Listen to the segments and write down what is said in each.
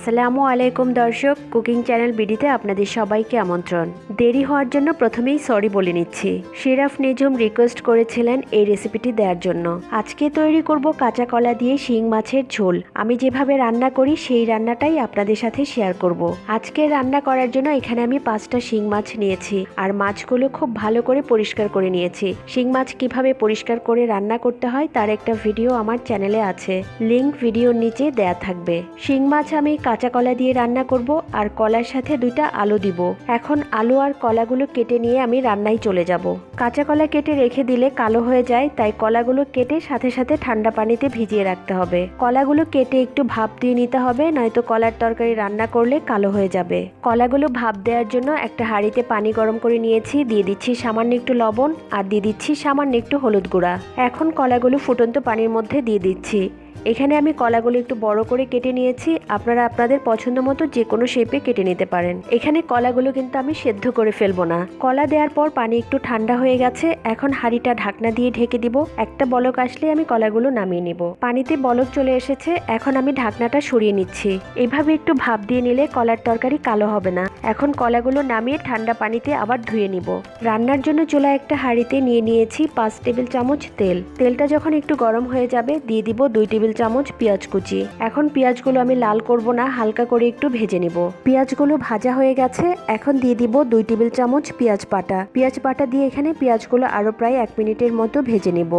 আসসালামু আলাইকুম দর্শক, কুকিং চ্যানেল বিডিতে আপনাদের সবাইকে আমন্ত্রণ। দেরি হওয়ার জন্য প্রথমেই সরি বলে নিচ্ছি। শিরাফ নিঝুম রিকোয়েস্ট করেছিলেন এই রেসিপিটি দেওয়ার জন্য। আজকে তৈরি করব কাঁচা কলা দিয়ে শিং মাছের ঝোল। আমি যেভাবে রান্না করি সেই রান্নাটাই আপনাদের সাথে শেয়ার করব। আজকে রান্না করার জন্য এখানে আমি পাঁচটা শিং মাছ নিয়েছি আর মাছগুলো খুব ভালো করে পরিষ্কার করে নিয়েছি। শিং মাছ কীভাবে পরিষ্কার করে রান্না করতে হয় তার একটা ভিডিও আমার চ্যানেলে আছে। লিংক ভিডিওর নিচে দেয়া থাকবে। শিং মাছ আমি কাঁচা কলা দিয়ে রান্না করব আর কলার সাথে দুইটা আলু দিব। এখন আলু আর কলাগুলো কেটে নিয়ে আমি রান্নায় চলে যাব। কাঁচা কলা কেটে রেখে দিলে কালো হয়ে যায়, তাই কলাগুলো কেটে সাথে সাথে ঠান্ডা পানিতে ভিজিয়ে রাখতে হবে। কলাগুলো কেটে একটু ভাপ দিয়ে নিতে হবে, নয়তো কলার তরকারি রান্না করলে কালো হয়ে যাবে। কলাগুলো ভাপ দেওয়ার জন্য একটা হাঁড়িতে পানি গরম করে নিয়েছি, দিয়ে দিচ্ছি সামান্য একটু লবণ আর দিয়ে দিচ্ছি সামান্য একটু হলুদ গুঁড়া। এখন কলাগুলো ফুটন্ত পানির মধ্যে দিয়ে দিচ্ছি। এখানে আমি কলাগুলো একটু বড় করে কেটে নিয়েছি। আপনারা আপনাদের পছন্দ মতো যে কোনো শেপে কেটে নিতে পারেন। এখানে কলাগুলো কিন্তু আমি সেদ্ধ করে ফেলব না। কলা দেওয়ার পর পানি একটু ঠান্ডা হয়ে গেছে। এখন হাঁড়িটা ঢাকনা দিয়ে ঢেকে দিব। একটা বলক আসলে আমি কলাগুলো নামিয়ে নিব। পানিতে বলক চলে এসেছে। এখন আমি ঢাকনাটা সরিয়ে নিচ্ছি। এভাবে একটু ভাপ দিয়ে নিলে কলার তরকারি কালো হবে না। এখন কলাগুলো নামিয়ে ঠান্ডা পানিতে আবার ধুয়ে নিব। রান্নার জন্য চোলা একটা হাঁড়িতে নিয়ে নিয়েছি পাঁচ টেবিল চামচ তেল। তেলটা যখন একটু গরম হয়ে যাবে, দিয়ে দিব দুই টেবিল চামচ পেঁয়াজ কুচি। এখন পেঁয়াজগুলো আমি লাল করব না, হালকা করে একটু ভেজে নেব। পেঁয়াজগুলো ভাজা হয়ে গেছে, এখন দিয়ে দিব দুই টেবিল চামচ পেঁয়াজ পাটা পেঁয়াজ পাটা দিয়ে এখানে পেঁয়াজগুলো আরও প্রায় এক মিনিটের মতো ভেজে নিব।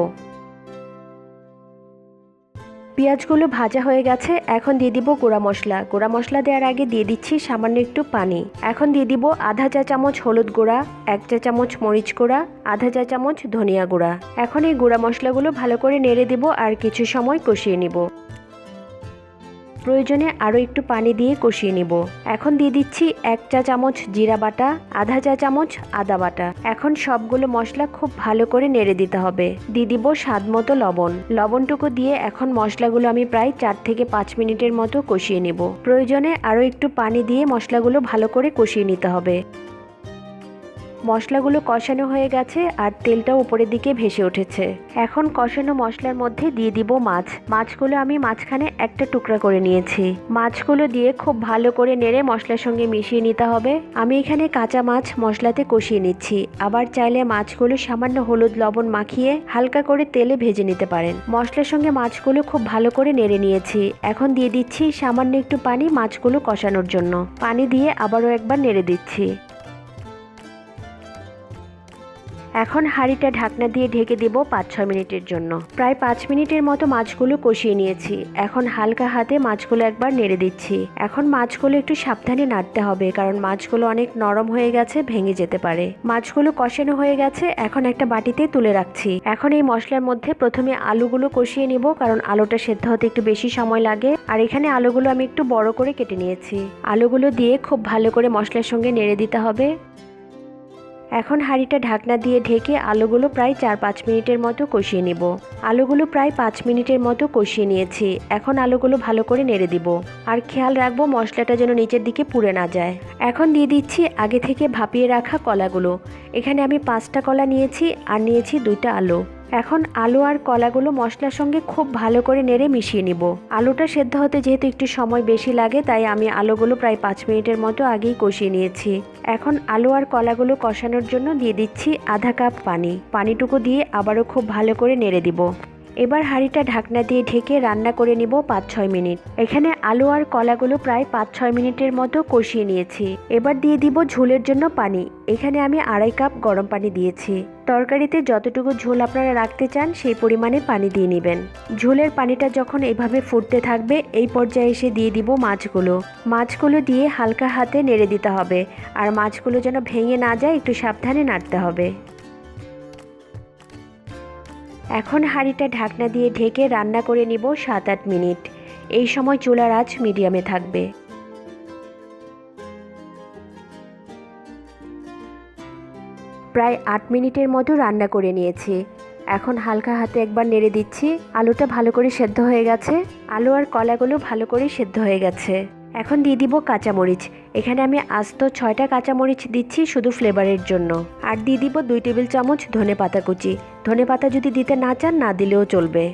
পেঁয়াজগুলো ভাজা হয়ে গেছে, এখন দিয়ে দিব গুঁড়া মশলা। গুঁড়া মশলা দেওয়ার আগে দিয়ে দিচ্ছি সামান্য একটু পানি। এখন দিয়ে দিব আধা চা চামচ হলুদ গুঁড়া, এক চা চামচ মরিচ গুঁড়া, আধা চা চামচ ধনিয়া গুঁড়া। এখন এই গুঁড়া মশলাগুলো ভালো করে নেড়ে দিব আর কিছু সময় কষিয়ে নিব। প্রয়োজনে আরও একটু পানি দিয়ে কষিয়ে নিব। এখন দিয়ে দিচ্ছি এক চা চামচ জিরা বাটা, আধা চা চামচ আদা বাটা। এখন সবগুলো মশলা খুব ভালো করে নেড়ে দিতে হবে। দিয়ে দিব স্বাদ মতো লবণ। লবণটুকু দিয়ে এখন মশলাগুলো আমি প্রায় চার থেকে পাঁচ মিনিটের মতো কষিয়ে নিব। প্রয়োজনে আরও একটু পানি দিয়ে মশলাগুলো ভালো করে কষিয়ে নিতে হবে। মশলাগুলো কষানো হয়ে গেছে আর তেলটা উপরের দিকে ভেসে উঠেছে। এখন কষানো মশলার মধ্যে দিয়ে দিব মাছ। মাছগুলো আমি মাঝখানে একটা টুকরা করে নিয়েছি। মাছগুলো দিয়ে খুব ভালো করে নেড়ে মশলার সঙ্গে মিশিয়ে নিতে হবে। আমি এখানে কাঁচা মাছ মশলাতে কষিয়ে নিচ্ছি। আবার চাইলে মাছগুলো সামান্য হলুদ লবণ মাখিয়ে হালকা করে তেলে ভেজে নিতে পারেন। মশলার সঙ্গে মাছগুলো খুব ভালো করে নেড়ে নিয়েছি। এখন দিয়ে দিচ্ছি সামান্য একটু পানি মাছগুলো কষানোর জন্য। পানি দিয়ে আবারও একবার নেড়ে দিচ্ছি। এখন হাঁড়িটা ঢাকনা দিয়ে ঢেকে দেব পাঁচ ছয় মিনিটের জন্য। প্রায় পাঁচ মিনিটের মতো মাছগুলো কষিয়ে নিয়েছি। এখন হালকা হাতে মাছগুলো একবার নেড়ে দিচ্ছি। এখন মাছগুলো একটু সাবধানে নাড়তে হবে, কারণ মাছগুলো অনেক নরম হয়ে গেছে, ভেঙে যেতে পারে। মাছগুলো কষানো হয়ে গেছে, এখন একটা বাটিতে তুলে রাখছি। এখন এই মশলার মধ্যে প্রথমে আলুগুলো কষিয়ে নিব, কারণ আলুটা সেদ্ধ হতে একটু বেশি সময় লাগে। আর এখানে আলুগুলো আমি একটু বড় করে কেটে নিয়েছি। আলুগুলো দিয়ে খুব ভালো করে মশলার সঙ্গে নেড়ে দিতে হবে। এখন হাঁড়িটা ঢাকনা দিয়ে ঢেকে আলুগুলো প্রায় চার পাঁচ মিনিটের মতো কষিয়ে নেব। আলুগুলো প্রায় পাঁচ মিনিটের মতো কষিয়ে নিয়েছি। এখন আলুগুলো ভালো করে নেড়ে দিব। আর খেয়াল রাখব মশলাটা যেন নিচের দিকে পুড়ে না যায়। এখন দিয়ে দিচ্ছি আগে থেকে ভাপিয়ে রাখা কলাগুলো। এখানে আমি পাঁচটা কলা নিয়েছি আর নিয়েছি দুইটা আলু। এখন আলু আর কলাগুলো মশলার সঙ্গে খুব ভালো করে নেড়ে মিশিয়ে নিব। আলুটা সেদ্ধ হতে যেহেতু একটু সময় বেশি লাগে, তাই আমি আলুগুলো প্রায় পাঁচ মিনিটের মতো আগেই কষিয়ে নিয়েছি। এখন আলু আর কলাগুলো কষানোর জন্য দিয়ে দিচ্ছি আধা কাপ পানি। পানিটুকু দিয়ে আবারও খুব ভালো করে নেড়ে দিব। এবার হাঁড়িটা ঢাকনা দিয়ে ঢেকে রান্না করে নিব পাঁচ ছয় মিনিট। এখানে আলু আর কলাগুলো প্রায় পাঁচ ছয় মিনিটের মতো কষিয়ে নিয়েছি। এবার দিয়ে দিব ঝোলের জন্য পানি। এখানে আমি আড়াই কাপ গরম পানি দিয়েছি। তরকারিতে যতটুকু ঝোল আপনারা রাখতে চান, সেই পরিমাণে পানি দিয়ে নেবেন। ঝোলের পানিটা যখন এভাবে ফুটতে থাকবে, এই পর্যায়ে এসে দিয়ে দিব মাছগুলো। মাছগুলো দিয়ে হালকা হাতে নেড়ে দিতে হবে। আর মাছগুলো যেন ভেঙে না যায়, একটু সাবধানে নাড়তে হবে। এখন হাঁড়িটা ঢাকনা দিয়ে ঢেকে রান্না করে নিব সাত আট মিনিট। এই সময় চুলার আঁচ মিডিয়ামে থাকবে। প্রায় আট মিনিটের মতো রান্না করে নিয়েছি। এখন হালকা হাতে একবার নেড়ে দিচ্ছি। আলুটা ভালো করে সেদ্ধ হয়ে গেছে। আলু আর কলাগুলো ভালো করে সেদ্ধ হয়ে গেছে। এখন দিয়ে দিব কাঁচামরিচ। এখানে আমি আস্ত ছয়টা কাঁচামরিচ দিচ্ছি শুধু ফ্লেভারের জন্য। আর দিয়ে দিব দুই টেবিল চামচ ধনে পাতা কুচি। ধনে পাতা যদি দিতে না চান, না দিলেও চলবে।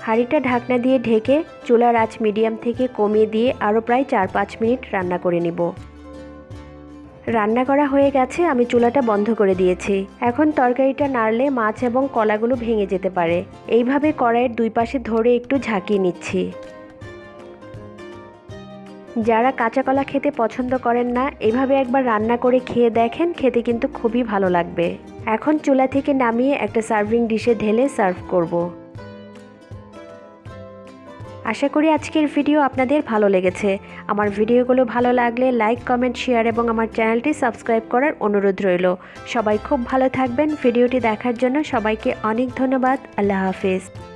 হাঁড়িটা ঢাকনা দিয়ে ঢেকে চুলার আঁচ মিডিয়াম থেকে কমিয়ে দিয়ে আরও প্রায় চার পাঁচ মিনিট রান্না করে নিব। রান্না করা হয়ে গেছে, আমি চুলাটা বন্ধ করে দিয়েছি। এখন তরকারিটা নাড়লে মাছ এবং কলাগুলো ভেঙে যেতে পারে। এইভাবে কড়াইয়ের দুই পাশে ধরে একটু ঝাঁকিয়ে নিচ্ছি। যারা কাঁচা কলা খেতে পছন্দ করেন না, এভাবে একবার রান্না করে খেয়ে দেখেন, খেতে কিন্তু খুবই ভালো লাগবে। এখন চুলা থেকে নামিয়ে একটা সার্ভিং ডিশে ঢেলে সার্ভ করব। আশা করি আজকের ভিডিও আপনাদের ভালো লেগেছে। আমার ভিডিওগুলো ভালো লাগলে লাইক, কমেন্ট, শেয়ার এবং আমার চ্যানেলটি সাবস্ক্রাইব করার অনুরোধ রইল। সবাই খুব ভালো থাকবেন। ভিডিওটি দেখার জন্য সবাইকে অনেক ধন্যবাদ। আল্লাহ হাফিজ।